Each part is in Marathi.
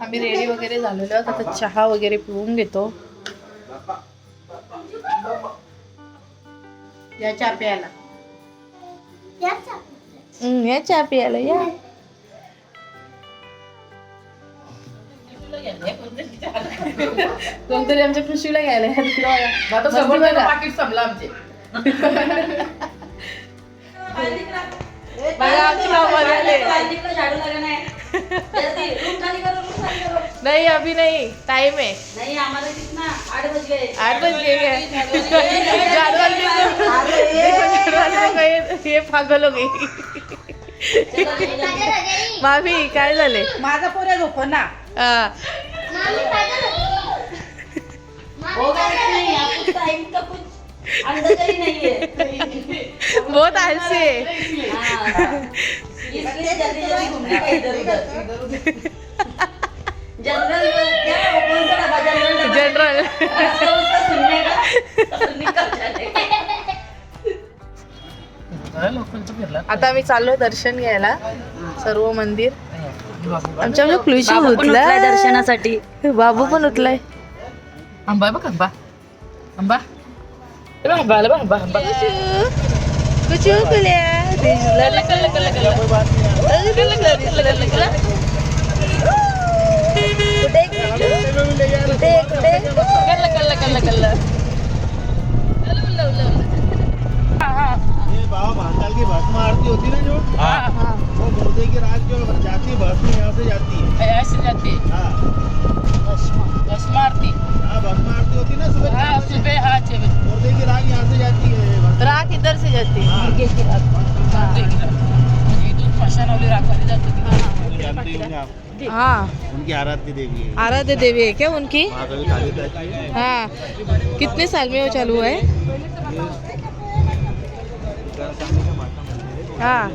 आम्ही रेडी वगैरे झालेलो आहोत. आता चहा वगैरे पिऊन घेतो. या चहा प्यायला. या चहा. पियाला या कोणतरी आमच्या कृषीला घ्यायला. आता समोर. पाकिट संपलं आमचे. बघा, आमचे मामा आले. नहीं अभी नहीं. टाइम है नहीं हमारे कितना आठ बज गए आठ बज गए क्या ये पागल हो गई. मामी काय झाले माझा पोऱ्या झोप ना. हा. होगा नहीं आपको टाइम का कुछ अंदाजा ही नहीं है बहुत आलसी है. फिरला आता आम्ही चाललो दर्शन घ्यायला सर्व मंदिर. आमच्या म्हणजे कृषी बाबा पण उठलाय. उतला दर्शनासाठी. बाबू पण उतलाय आंबा बघ आंबा. आंबा. आंबा आला बघ, आंबा आरती होती ना जो वो मुर्दे की रात जो जाती है भस्म यहाँ से जाती है। ऐसे जाते हाँ। जानते आप? हाँ। उनकी आराध्य देवी है। आराध्य देवी है क्या उनकी? है हाँ। कितने साल में वो चालू हुआ है? हाँ।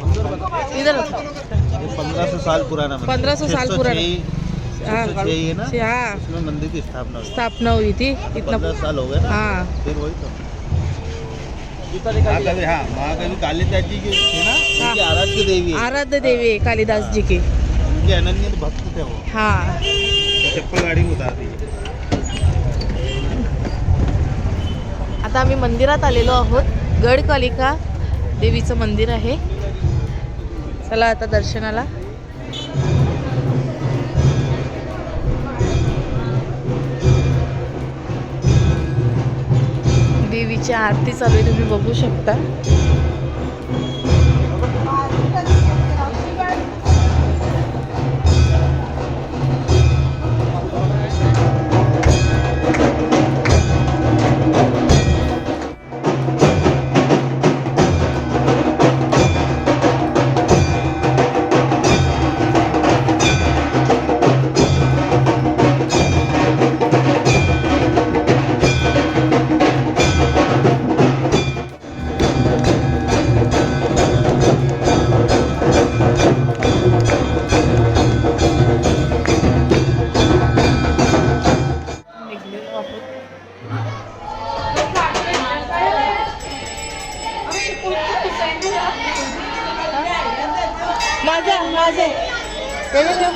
इधर ये पंद्रह सौ साल पुराना मंदिर 1500 साल पुराना। हाँ। 606 है ना? हाँ। इसमें मंदिर की स्थापना हुई। स्थापना हुई थी। इतना पंद्रह साल हो गए ना? हाँ। फिर वही तो। महाकवि हाँ महाकवि कालिदास जी की थे ना? उनकी आराध्य देवी है। आराध्य देवी है कालिदास जी की। उनके अनन्य भक्त थे वो हाँ. चप्पल गाड़ी में उतार दी आता आम्ही मंदिरात आलेलो आहोत. गडकालिका देवीचं मंदिर आहे. चला आता दर्शनाला. देवीची आरती चालू आहे तुम्ही बघू शकता. आहोत. माझा माझा त्याने ठेव.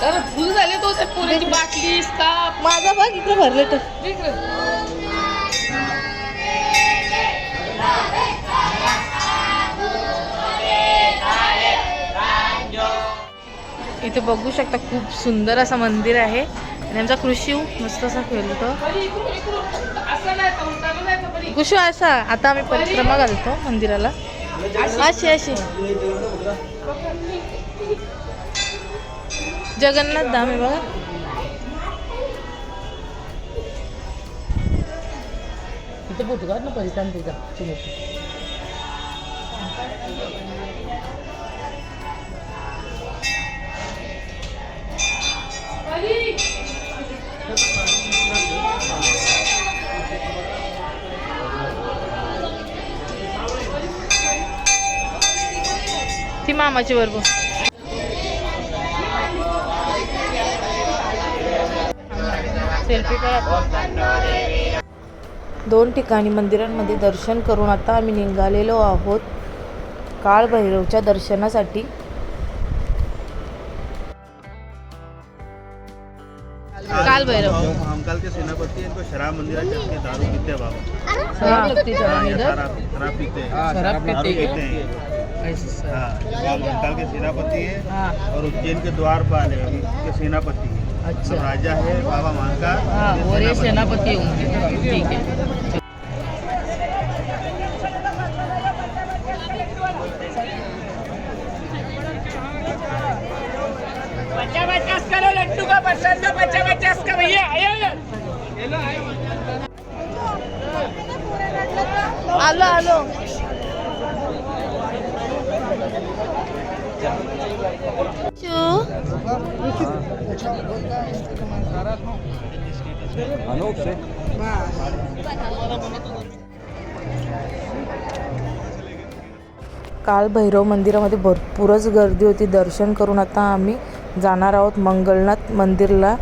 तर फुल झाले तो पोरीची बाटली स्काप माझा बघ इकडे भरले तर. इथे बघू शकता खूप सुंदर असं मंदिर आहे. आणि आमचा कृषी मस्त असा खेळतो कृषी असा आता आम्ही परिक्रमा घालतो मंदिराला. अशी अशी. जगन्नाथ धाम आहे बघा. इथे पोहोचू का? ना परिधान बरोबर सेल्फी काढा. दोन ठिकाणी मंदिरांमध्ये दर्शन करून आता आम्ही निघालेलो आहोत. काळभैरवच्या दर्शनासाठी. काल भैरव जो महाकाल के सेनापति इनको शराब मंदिर के दारू पीते बाबा. शराब लगती है जरा ये इधर शराब शराब पीते. हैं शराब दारू पीते. पीते हैं हैं के सेनापति है हाँ. और उज्जैन के द्वारपाल है अभी के सेनापति है। अच्छा। राजा है बाबा महाकाल हाँ और ये सेनापति है। उनके। ठीक है। आलो आलो। चू काल भैरव मंदिरामध्ये भरपूरच गर्दी होती. दर्शन करून आता आम्ही जाणार आहोत मंगलनाथ मंदिरला.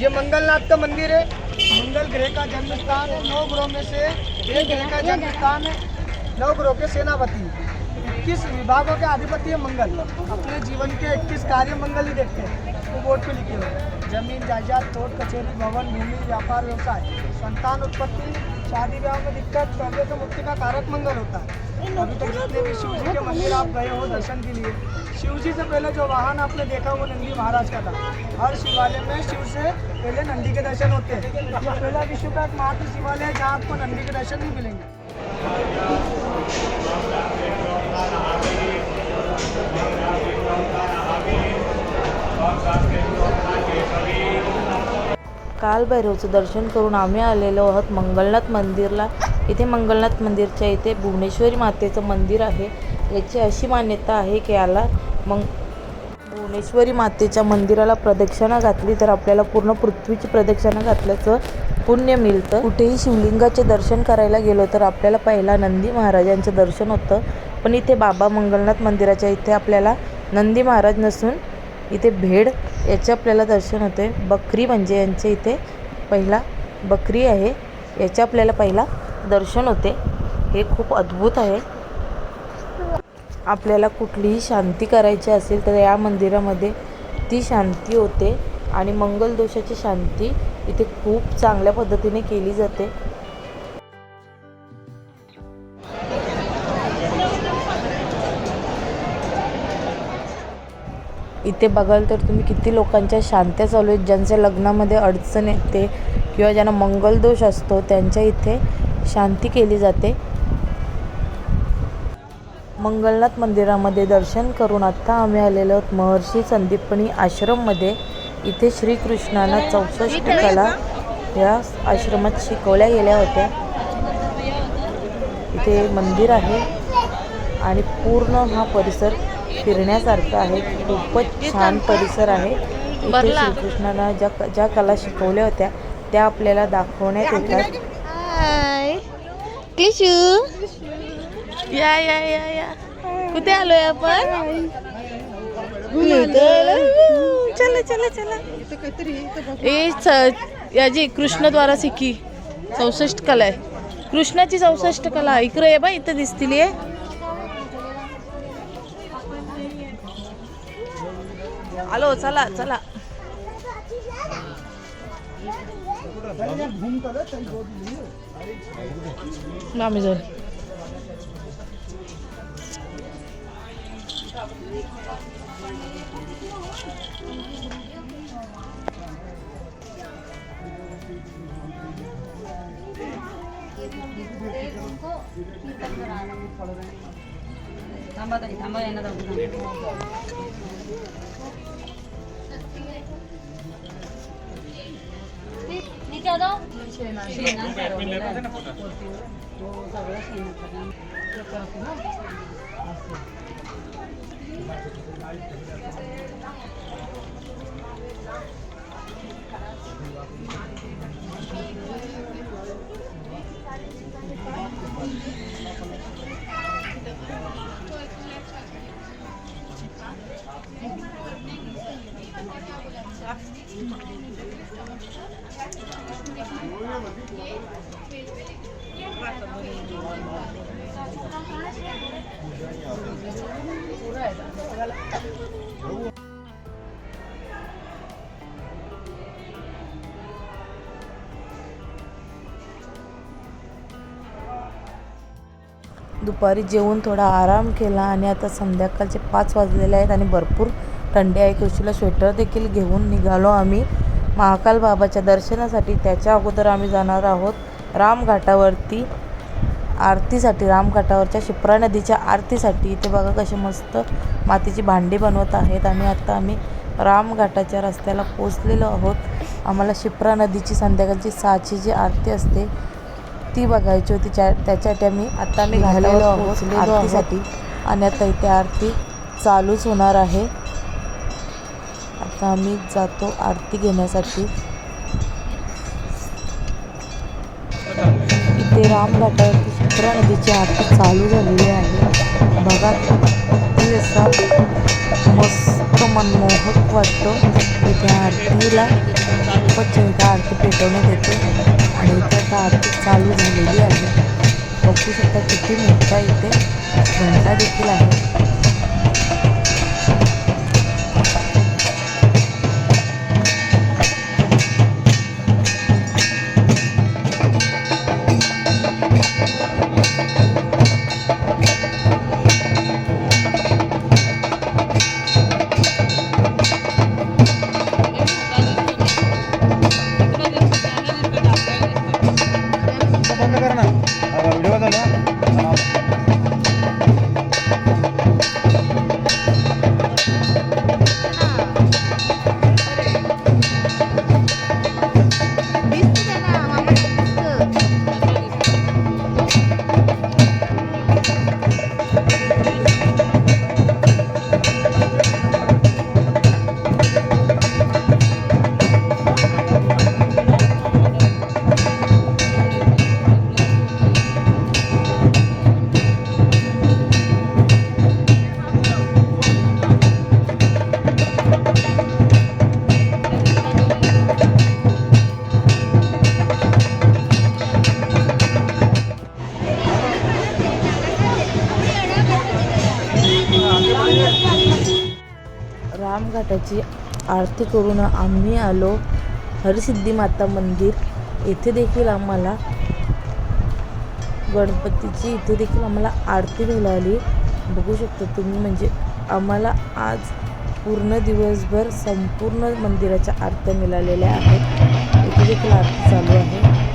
ये मंगलनाथ का मंदिर है? मंगल ग्रह का जन्म स्थान है। नौ ग्रहों में से एक ग्रह का जन्म स्थान है। नौ ग्रह के सेनापति इक्कीस विभागों के अधिपति है मंगल। अपने जीवन के इक्कीस कार्य मंगल ही देखते हैं। वो बोर्ड पे लिखे हुए ज़मीन, जायदाद कोर्ट कचहरी, भवन, भूमि, व्यापार, व्यवसाय। संतान उत्पत्ति, शादी ब्याह में दिक्कत पहले से मुक्ति का कारक मंगल होता है। अभी तक जितने भी शिव जी के मंदिर आप गए हो दर्शन के लिए शिव जी से पहले जो वाहन आपने देखा वो नंदी महाराज का था हर शिवालय में शिव से पहले नंदी के दर्शन होते हैं पहला विश्व का एक महात्म शिवालय है जहाँ आपको नंदी के दर्शन नहीं मिलेंगे काल भैरवचं दर्शन करून आम्ही आलेलो आहोत मंगलनाथ मंदिरला. इथे मंगलनाथ मंदिरच्या इथे भुवनेश्वरी मातेचं मंदिर आहे. याची अशी मान्यता आहे की याला मग भुवनेश्वरी मातेच्या मंदिराला प्रदक्षिणा घातली तर आपल्याला पूर्ण पृथ्वीची प्रदक्षिणा घातल्याचं पुण्य मिळतं. कुठेही शिवलिंगाचे दर्शन करायला गेलो तर आपल्याला पहिला नंदी महाराजांचं दर्शन होतं. पण इथे बाबा मंगलनाथ मंदिराच्या इथे आपल्याला नंदी महाराज नसून इथे भेड याचे आपल्याला दर्शन होते. बकरी म्हणजे यांचे इथे पहिला बकरी आहे. याचे आपल्याला पहिला दर्शन होते. हे खूप अद्भुत आहे. आपल्याला कुठलीही शांती करायची असेल तर या मंदिरामध्ये ती शांती होते आणि मंगलदोषाची शांती इथे खूप चांगल्या पद्धतीने केली जाते. इथे बघाल तर तुम्ही किती लोकांच्या शांत्या चालू आहेत ज्यांच्या लग्नामध्ये अडचण येते किंवा ज्यांना मंगलदोष असतो त्यांच्या इथे शांती केली जाते. मंगलनाथ मंदिरामध्ये दर्शन करून आत्ता आम्ही आलेलो आहोत महर्षी संदीपनी आश्रममध्ये. इथे श्रीकृष्णांना चौसष्ट कला या आश्रमात शिकवल्या गेल्या होत्या. इथे मंदिर आहे आणि पूर्ण हा परिसर फिरण्यासारखा आहे. खूपच छान परिसर आहे. इथे भरला. श्रीकृष्णांना ज्या ज्या कला शिकवल्या होत्या त्या आपल्याला दाखवण्यात येतात. हाय. क्लिशू. या या या या. कुठे आलोय आपण? चला चला चला. ए च- याची कृष्णद्वारा सिक्की. चौसष्ट कला आहे. कृष्णाची चौसष्ट कला इकडे ये बा इथं दिसतील ये. आलो चला चला. आम्ही जाऊ थांबा ताई थांबा यांना दाखवू थांबा. दुपारी जेवून थोडा आराम केला आणि आता संध्याकाळचे पाच वाजलेले आहेत आणि भरपूर थंडी आहे. कृषीला स्वेटर देखील घेऊन निघालो आम्ही. महाकाल बाबाच्या दर्शनासाठी त्याच्या अगोदर आम्ही जाणार आहोत रामघाटावरती. आरतीसाठी रामघाटावरच्या शिप्रा नदीच्या आरतीसाठी. इथे बघा कशी मस्त मातीची भांडी बनवत आहेत आणि आता आम्ही रामघाटाच्या रस्त्याला पोचलेलो आहोत. आम्हाला शिप्रा नदीची संध्याकाळची सहाची जी आरती असते ती बघायची होती. त्या त्याच्यासाठी आम्ही आता आम्ही घालेलो आहोत. आरतीसाठी. आणि आता इथे आरती चालूच होणार आहे. आता आम्ही जातो आरती घेण्यासाठी. इथे रामघाटावरती शिप्रा नदीची आरती चालू झालेली आहे. बघा किती असा मस्त मनमोहक वाटतो. इथे आरतीला खूपच इथं आरती पेटवण्यात येते. आणि त्याचा आरती चालू झालेली आहे. बघू शकता किती मोठा इथे घंटा देखील आहे. घाटाची आरती करून आम्ही आलो. हरसिद्धी माता मंदिर. येथे देखील आम्हाला गणपतीची इथे देखील आम्हाला आरती मिळाली. बघू शकता तुम्ही म्हणजे आम्हाला आज पूर्ण दिवसभर संपूर्ण मंदिराच्या आरत्या मिळालेल्या आहेत. इथे देखील आरती चालू आहे.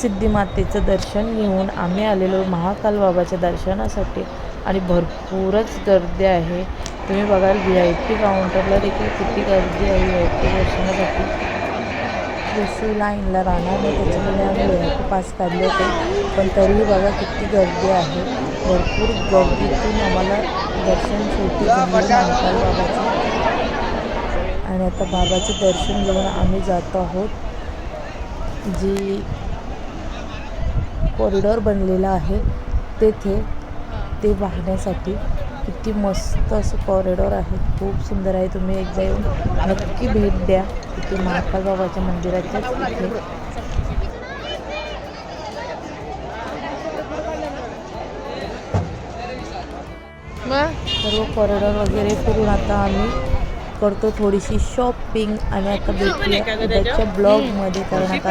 सिद्धिमातेचं दर्शन घेऊन आम्ही आलेलो महाकाल बाबाच्या दर्शनासाठी. आणि भरपूरच गर्दी आहे. तुम्ही बघाल व्ही आय पी काउंटरला देखील किती गर्दी आहे व्ही आय पी दर्शनासाठी. जशी लाईनला राहणार नाही त्याच्यामुळे आम्ही व्ही आय पी पास काढले होते. पण तरीही बघा किती गर्दी आहे. भरपूर गर्दीतून आम्हाला दर्शन शेवटी महाकाल बाबाचं. आणि आता बाबाचं दर्शन घेऊन आम्ही जात आहोत. जी कॉरिडॉर बनलेलं आहे. तेथे ते वाहण्यासाठी किती मस्त असं कॉरिडॉर आहे. खूप सुंदर आहे. तुम्ही एकदा येऊन नक्की भेट द्या. तिथे महाकाल बाबाच्या मंदिराच्याच इथे. सर्व कॉरिडॉर वगैरे फिरून आता आम्ही करतो थोडीशी शॉपिंग आणि आता भेटूया उद्याच्या ब्लॉगमध्ये कारण आता